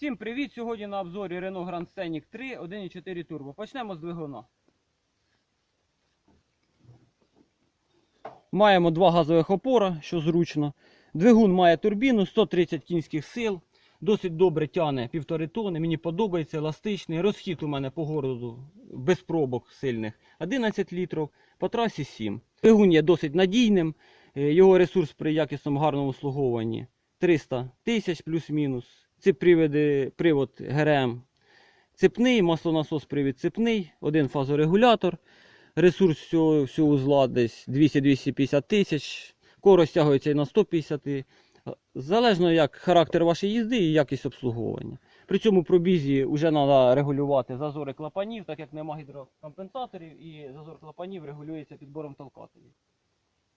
Всім привіт! Сьогодні на обзорі Renault Grand Scenic 3 1.4 Turbo. Почнемо з двигуна. Маємо два газових опора, що зручно. Двигун має турбіну 130 кінських сил. Досить добре тягне півтори тони. Мені подобається еластичний. Розхід у мене по городу без пробок сильних 11 літрів, по трасі 7. Двигун є досить надійним. Е, Його ресурс при якісному гарному обслуговуванні 300 тисяч плюс-мінус. Ці приводи, привод ГРМ цепний, маслонасос привід цепний, один фазорегулятор. Ресурс всього, всього узла десь 200-250 тисяч. Коро стягується і на 150. Залежно як характер вашої їзди і якість обслуговування. При цьому пробізі вже треба регулювати зазори клапанів, так як нема гідрокомпенсаторів, і зазор клапанів регулюється підбором толкателів.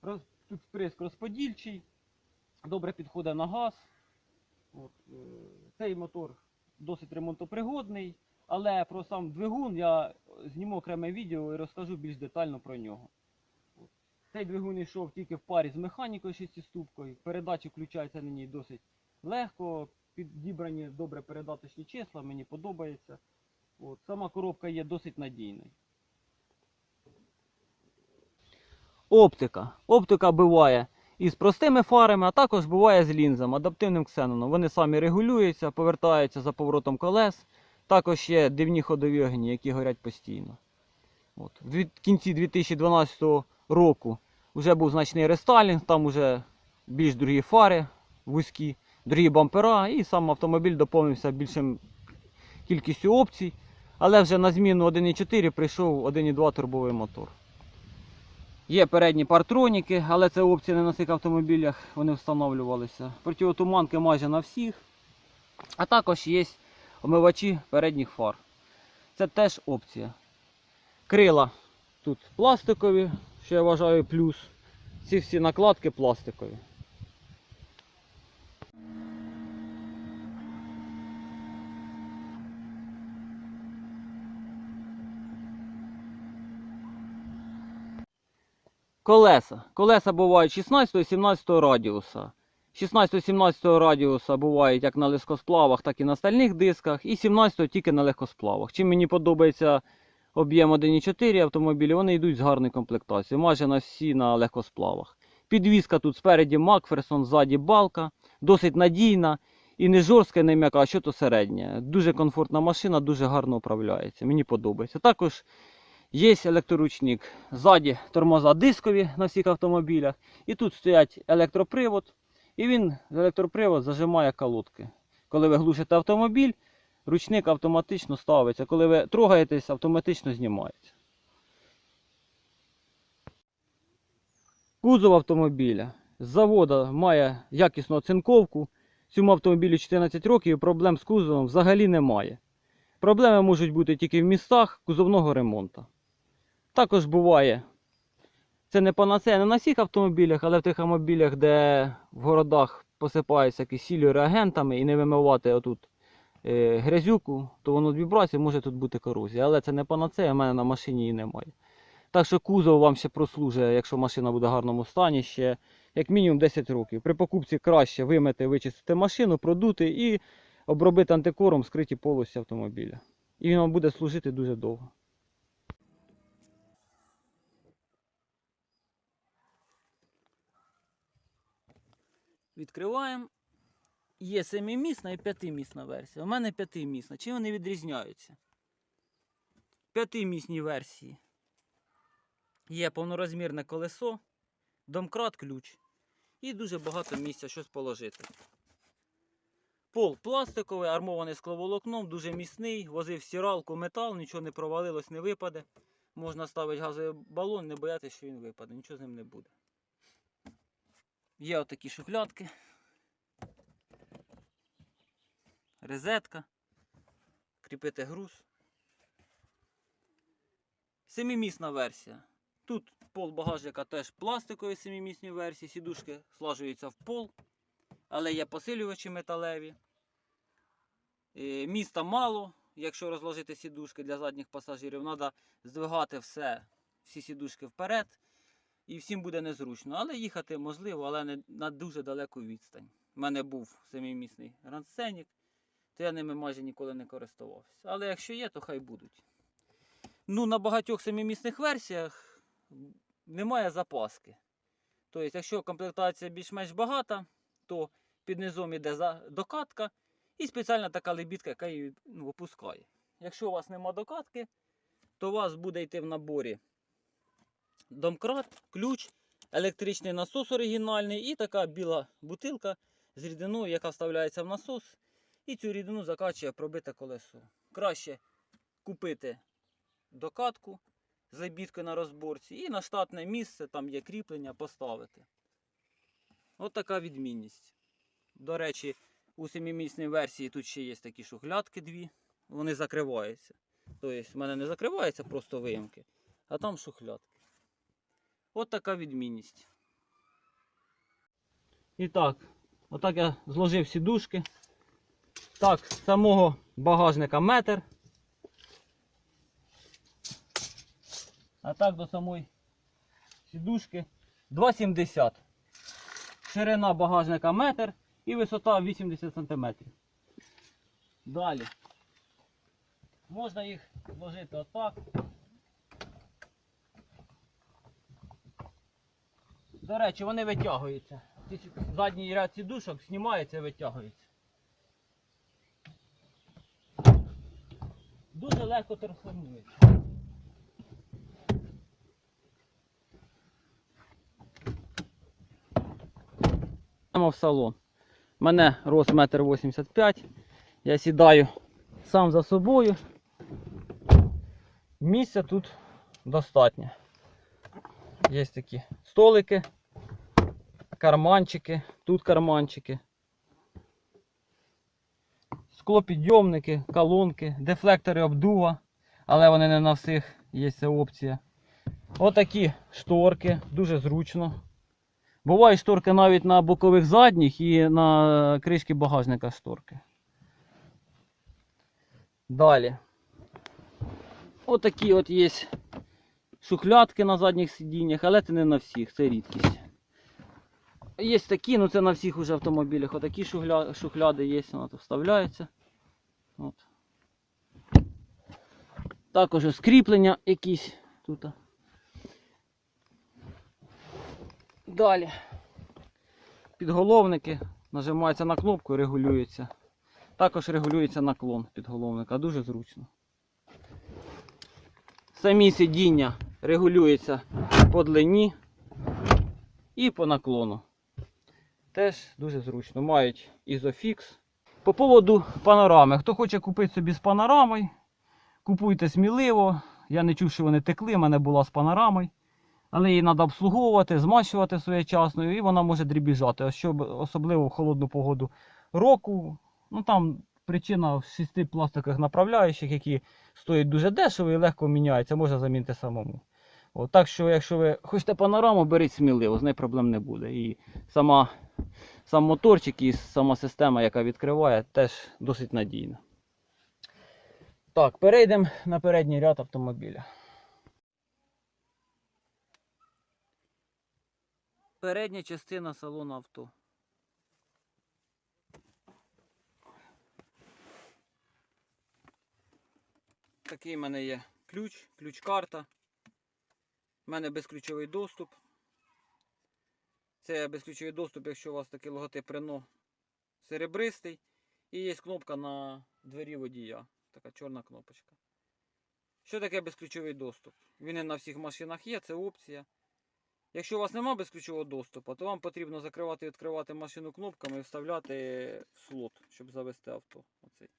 Тут вприск розподільчий, добре підходить на газ. От, е, цей мотор досить ремонтопригодний, але про сам двигун я зніму окреме відео і розкажу більш детально про нього. От. Цей двигун йшов тільки в парі з механікою шестиступкою. Передачі включаються на ній досить легко, підібрані добре передаточні числа, мені подобається. От. Сама коробка є досить надійною. Оптика. Оптика буває із простими фарами, а також буває з лінзами, адаптивним ксеноном. Вони самі регулюються, повертаються за поворотом колес. Також є дивні ходові огні, які горять постійно. От. В кінці 2012 року вже був значний рестайлінг, там вже більш другі фари, вузькі, другі бампера, і сам автомобіль доповнився більшим кількістю опцій. Але вже на зміну 1.4 прийшов 1.2 турбовий мотор. Є передні партроніки, але це опція не на цих автомобілях, вони встановлювалися. Противотуманки майже на всіх. А також є омивачі передніх фар. Це теж опція. Крила тут пластикові, що я вважаю плюс. Ці всі накладки пластикові. Колеса. Колеса бувають 16-17 радіуса. 16-17 радіуса бувають як на легкосплавах, так і на стальних дисках. І 17 тільки на легкосплавах. Чим мені подобається об'єм 1.4 автомобілів, вони йдуть з гарною комплектацією. Майже на всі на легкосплавах. Підвізка тут спереді Макферсон, ззаді балка. Досить надійна. І не жорстка, і не м'яка, а що то середнє. Дуже комфортна машина, дуже гарно управляється. Мені подобається. Також Є електроручник. Ззаді тормоза дискові на всіх автомобілях. І тут стоять електропривод. І він електропривод зажимає колодки. Коли ви глушите автомобіль, ручник автоматично ставиться. Коли ви трогаєтесь, автоматично знімається. Кузов автомобіля з заводу має якісну оцинковку. Цьому автомобілю 14 років і проблем з кузовом взагалі немає. Проблеми можуть бути тільки в містах кузовного ремонту. Також буває. Це не панацея не на всіх автомобілях, але в тих автомобілях, де в городах посипаються якісь реагентами і не вимивати отут е, грязюку, то воно вібрація може тут бути корозія. Але це не панацея, в мене на машині її немає. Так що кузов вам ще прослужить, якщо машина буде в гарному стані, ще як мінімум 10 років. При покупці краще вимити, вичистити машину, продути і обробити антикором скриті полості автомобіля. І він вам буде служити дуже довго. Відкриваємо. Є семимісна і п'ятимісна версія. У мене п'ятимісна. Чим вони відрізняються? В п'ятимісній версії є повнорозмірне колесо, домкрат ключ і дуже багато місця щось положити. Пол пластиковий, армований скловолокном, дуже міцний, возив стиралку, метал, нічого не провалилось, не випаде. Можна ставити газовий балон, не боятися, що він випаде, нічого з ним не буде. Є отакі шухлядки. Резетка. Кріпити груз. Семимісна версія. Тут пол багажника теж пластикової семимісної версії. Сідушки слажуються в пол, але є посилювачі металеві. Е, Міста мало, якщо розложити сідушки для задніх пасажирів, треба здвигати все, всі сідушки вперед і всім буде незручно. Але їхати можливо, але не на дуже далеку відстань. У мене був семимісний Scenic. то я ними майже ніколи не користувався. Але якщо є, то хай будуть. Ну, на багатьох семимісних версіях немає запаски. Тобто, якщо комплектація більш-менш багата, то під низом за- докатка і спеціальна така лебідка, яка її ну, опускає. Якщо у вас нема докатки, то у вас буде йти в наборі домкрат, ключ, електричний насос оригінальний і така біла бутилка з рідиною, яка вставляється в насос, і цю рідину закачує пробите колесо. Краще купити докатку з лебідкою на розборці і на штатне місце, там є кріплення, поставити. От така відмінність. До речі, у семимісній версії тут ще є такі шухлядки дві, вони закриваються. Тобто в мене не закриваються просто виїмки, а там шухлядки. От така відмінність. І так, отак я зложив сідушки. Так, самого багажника метр. А так до самої сідушки 2,70. Ширина багажника метр і висота 80 см. Далі. Можна їх вложити отак. До речі, вони витягуються. Задній ряд сідушок знімається і витягується. Дуже легко трансформується. Прямо в салон. Мене рост 1,85 м. Я сідаю сам за собою. Місця тут достатньо. Є такі столики, карманчики, тут карманчики. Склопідйомники, колонки, дефлектори обдува, але вони не на всіх є ця опція. Отакі шторки, дуже зручно. Бувають шторки навіть на бокових задніх і на кришки багажника шторки. Далі. Отакі от є шухлядки на задніх сидіннях, але це не на всіх, це рідкість. Є такі, ну це на всіх уже автомобілях. Отакі шухля... шухляди є, вона тут вставляється. От. Також скріплення якісь тут. Далі. Підголовники нажимаються на кнопку і регулюються. Також регулюється наклон підголовника, дуже зручно. Самі сидіння регулюються по длині і по наклону. Теж дуже зручно. Мають ізофікс. По поводу панорами. Хто хоче купити собі з панорамою, купуйте сміливо. Я не чув, що вони текли, в мене була з панорамою. Але її треба обслуговувати, змащувати своєчасно, і вона може дрібіжати. Особливо в холодну погоду року. Ну там причина в шести пластикових направляючих, які стоять дуже дешево і легко міняються, можна замінити самому. От, так що, якщо ви хочете панораму, беріть сміливо, з нею проблем не буде. І сама, сам моторчик і сама система, яка відкриває, теж досить надійна. Так, перейдемо на передній ряд автомобіля. Передня частина салону авто. Такий в мене є ключ, ключ-карта. У мене безключовий доступ. Це безключовий доступ, якщо у вас такий логотип Renault серебристий. І є кнопка на двері водія. Така чорна кнопочка. Що таке безключовий доступ? Він і на всіх машинах є, це опція. Якщо у вас немає безключового доступу, то вам потрібно закривати і відкривати машину кнопками і вставляти в слот, щоб завести авто. Оцей.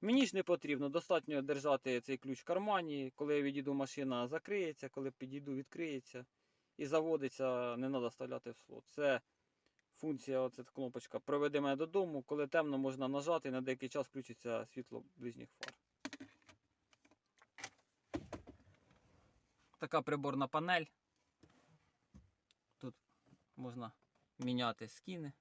Мені ж не потрібно, достатньо держати цей ключ в кармані. Коли я відійду, машина закриється, коли підійду, відкриється. І заводиться, не треба вставляти в слот. Це функція, оця кнопочка. Проведе мене додому, коли темно, можна нажати на деякий час включиться світло ближніх фар. Така приборна панель. Тут можна міняти скіни.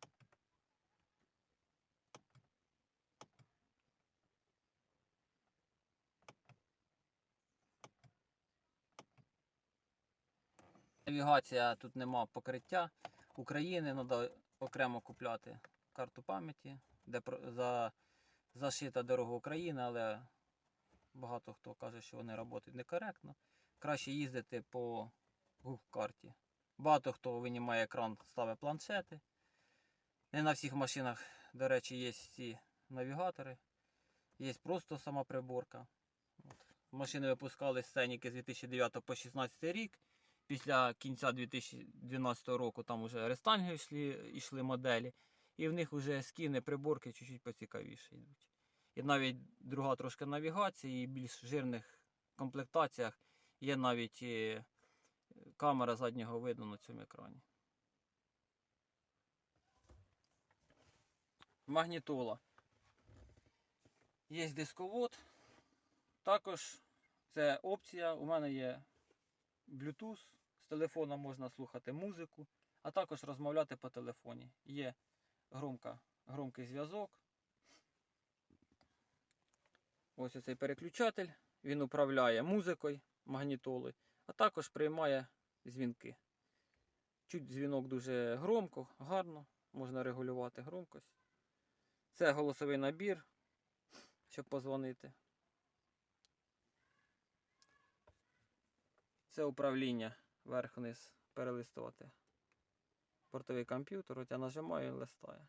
Навігація тут нема покриття України, треба окремо купляти карту пам'яті, де за зашита дорога України, але багато хто каже, що вони працюють некоректно. Краще їздити по Google карті. Багато хто винімає екран, ставить планшети. Не на всіх машинах, до речі, є ці навігатори. Є просто сама приборка. Машини випускали з сценіки з 2009 по 2016 рік. Після кінця 2012 року там вже рестанги йшли, йшли моделі. І в них вже скіни, приборки чуть-чуть поцікавіше йдуть. І навіть друга трошки навігація, і більш жирних комплектаціях є навіть е, камера заднього виду на цьому екрані. Магнітола. Є дисковод. Також це опція. У мене є Bluetooth. З телефона можна слухати музику, а також розмовляти по телефоні. Є громка, громкий зв'язок. Ось оцей переключатель. Він управляє музикою магнітоли, а також приймає дзвінки. Чуть дзвінок дуже громко, гарно, можна регулювати громкость. Це голосовий набір, щоб позвонити. Це управління вверх-вниз перелистувати. Портовий комп'ютер, от я нажимаю і листає.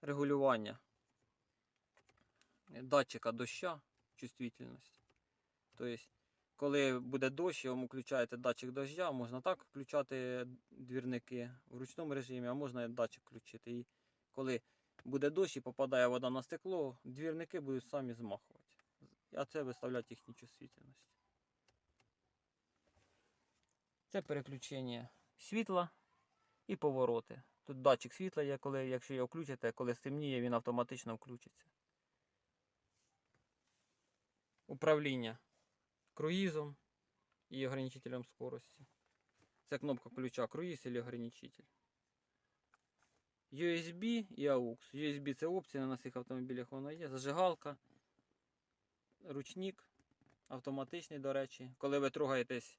Регулювання датчика доща, чувствительності. Тобто, коли буде дощ, вам включаєте датчик дождя, можна так включати двірники в ручному режимі, а можна і датчик включити. І коли буде дощ і попадає вода на стекло, двірники будуть самі змахувати. А це виставляти їхню чувствительність. Це переключення світла і повороти. Тут датчик світла є, коли, якщо його включите, коли стемніє, він автоматично включиться. Управління круїзом і ограничителем скорості. Це кнопка ключа круїз або ограничитель. USB і AUX. USB це опція на всіх автомобілях вона є. Зажигалка, ручник, автоматичний, до речі. Коли ви трогаєтесь,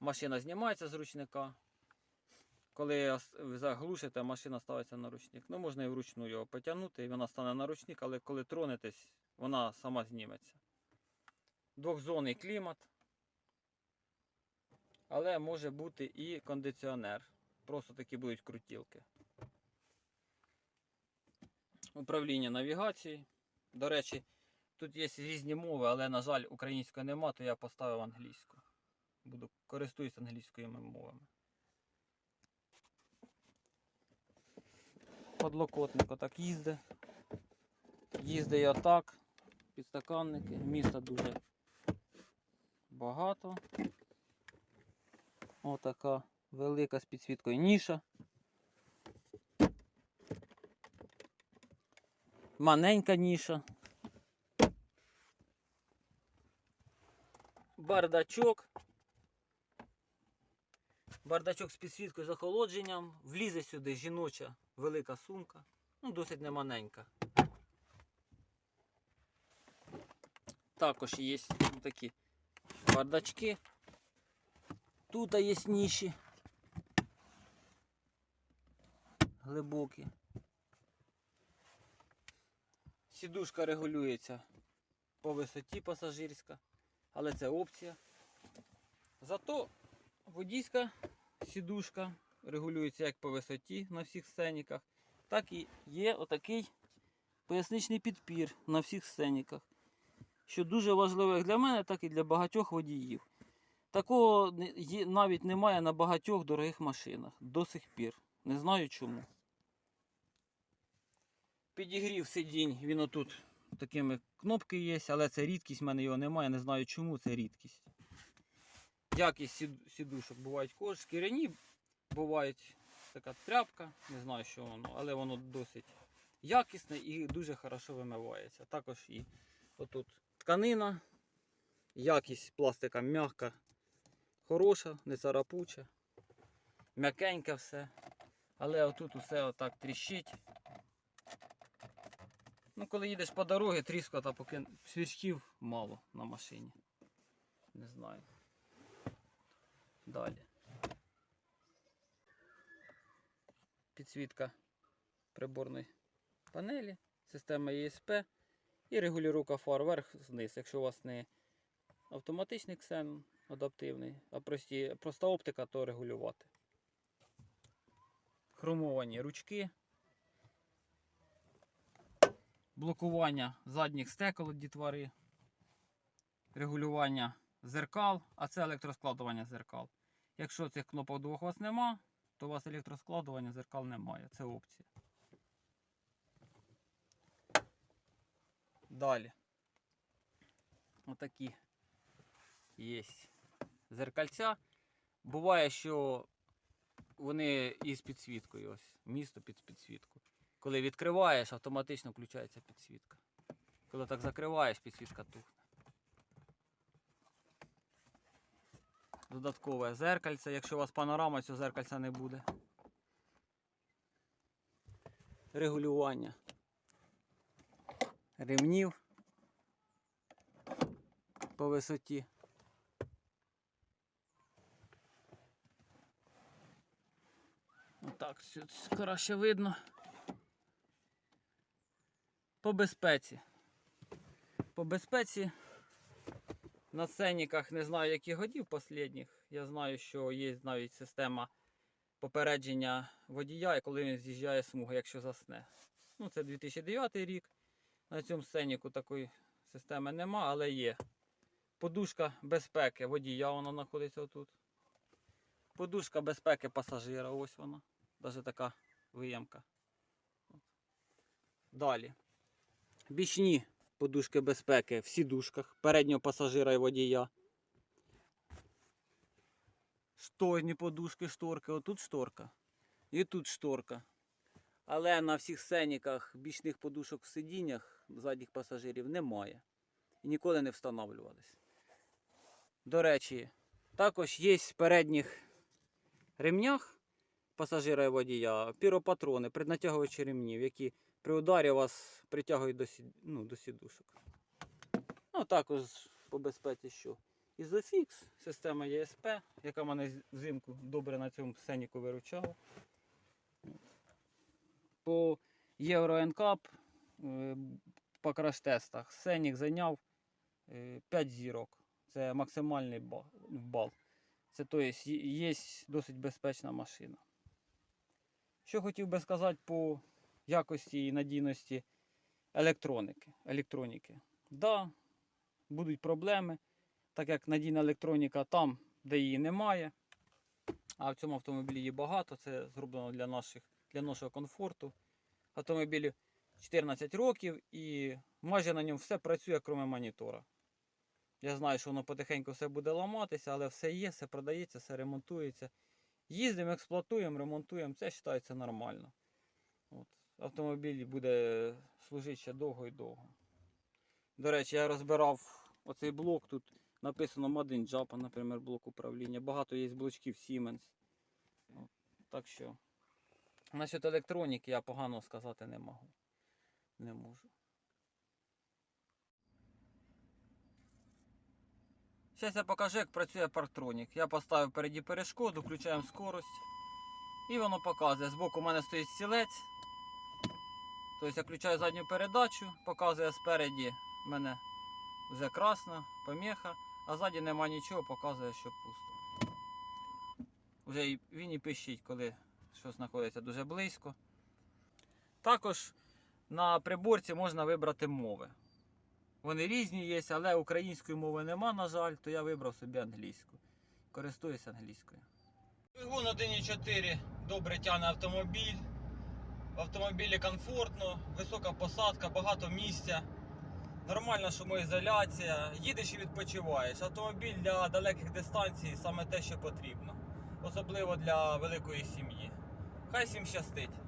машина знімається з ручника. Коли ви заглушите, машина ставиться на ручник. Ну, можна і вручну його потягнути, і вона стане на ручник, але коли тронетесь, вона сама зніметься. Двохзонний клімат. Але може бути і кондиціонер. Просто такі будуть крутілки. Управління навігації. До речі, тут є різні мови, але, на жаль, української нема, то я поставив англійську. Буду користуюсь англійськими мовами. Подлокотник отак їздить. Їздить і отак. Підстаканники. Міста дуже багато. Отака велика з підсвіткою ніша. Маленька ніша. Бардачок. Бардачок з підсвіткою з охолодженням. Влізе сюди жіноча велика сумка. Ну, досить немаленька. Також є такі бардачки. Тут є ніші. Глибокі. Сідушка регулюється по висоті пасажирська, але це опція. Зато водійська сідушка регулюється як по висоті на всіх сценіках, так і є отакий поясничний підпір на всіх сценіках. Що дуже важливо як для мене, так і для багатьох водіїв. Такого навіть немає на багатьох дорогих машинах до сих пір. Не знаю чому. Підігрів сидінь, він отут такими кнопки є, але це рідкість, в мене його немає, не знаю чому, це рідкість. Якість сідушок бувають кож, шкіряні бувають така тряпка, не знаю, що воно, але воно досить якісне і дуже хорошо вимивається. Також і отут тканина, якість пластика м'яка, хороша, не царапуча, м'якеньке все. Але отут усе отак тріщить. Ну, коли їдеш по дорозі, тріскота, поки свічків мало на машині. Не знаю. Далі. Підсвітка приборної панелі, система ESP і регулювання фар вверх-вниз. Якщо у вас не автоматичний ксен адаптивний, а прості, проста оптика, то регулювати. Хромовані ручки. Блокування задніх стекол від. Регулювання зеркал, а це електроскладування зеркал. Якщо цих кнопок двох у вас нема, то у вас електроскладування зеркал немає. Це опція. Далі. Отакі є зеркальця. Буває, що вони із підсвіткою. Ось місто під підсвітку. Коли відкриваєш, автоматично включається підсвітка. Коли так закриваєш, підсвітка тухне. Додаткове зеркальце, якщо у вас панорама, цього зеркальця не буде. Регулювання ремнів по висоті. Отак, краще видно. По безпеці. По безпеці на сценіках не знаю, яких годів останніх. Я знаю, що є навіть система попередження водія, коли він з'їжджає з смуги, якщо засне. Ну, це 2009 рік. На цьому сценіку такої системи нема, але є. Подушка безпеки водія, вона знаходиться отут. Подушка безпеки пасажира, ось вона. Навіть така виямка. Далі. Бічні подушки безпеки в сідушках переднього пасажира і водія. Штойні подушки, шторки. Отут шторка. І тут шторка. Але на всіх сценіках бічних подушок в сидіннях задніх пасажирів немає. І ніколи не встановлювались. До речі, також є в передніх ремнях пасажира і водія піропатрони, преднатягувачі ремнів, які при ударі вас притягують до, сід... ну, до сідушок. Ну, також по безпеці що. Ізофікс, система ЄСП, яка мене взимку добре на цьому сценіку виручала. По Euro NCAP е, по краш-тестах Сенік зайняв е, 5 зірок. Це максимальний бал. Це то є досить безпечна машина. Що хотів би сказати по якості і надійності електроніки. електроніки. Да, будуть проблеми, так як надійна електроніка там, де її немає. А в цьому автомобілі її багато. Це зроблено для, наших, для нашого комфорту. Автомобілі 14 років і майже на ньому все працює, крім монітора. Я знаю, що воно потихеньку все буде ламатися, але все є, все продається, все ремонтується. Їздимо, експлуатуємо, ремонтуємо, це вважається нормально. От. Автомобіль буде служити ще довго і довго. До речі, я розбирав оцей блок. Тут написано Made in Japan, наприклад, блок управління. Багато є блочків Siemens. От. Так що, насчет електроніки я погано сказати не можу. Не можу. Зараз я покажу, як працює парктронік. Я поставив переді перешкоду, включаємо скорость. І воно показує. Збоку у мене стоїть стілець. Тобто я включаю задню передачу, показує спереді в мене вже красна, поміха, а ззаді нема нічого, показує, що пусто. Вже він і пищить, коли щось знаходиться дуже близько. Також на приборці можна вибрати мови. Вони різні є, але української мови нема, на жаль, то я вибрав собі англійську. Користуюсь англійською. Двигун 1.4 добре тягне автомобіль. В автомобілі комфортно, висока посадка, багато місця, нормальна шумоізоляція. Їдеш і відпочиваєш. Автомобіль для далеких дистанцій саме те, що потрібно. Особливо для великої сім'ї. Хай всім щастить!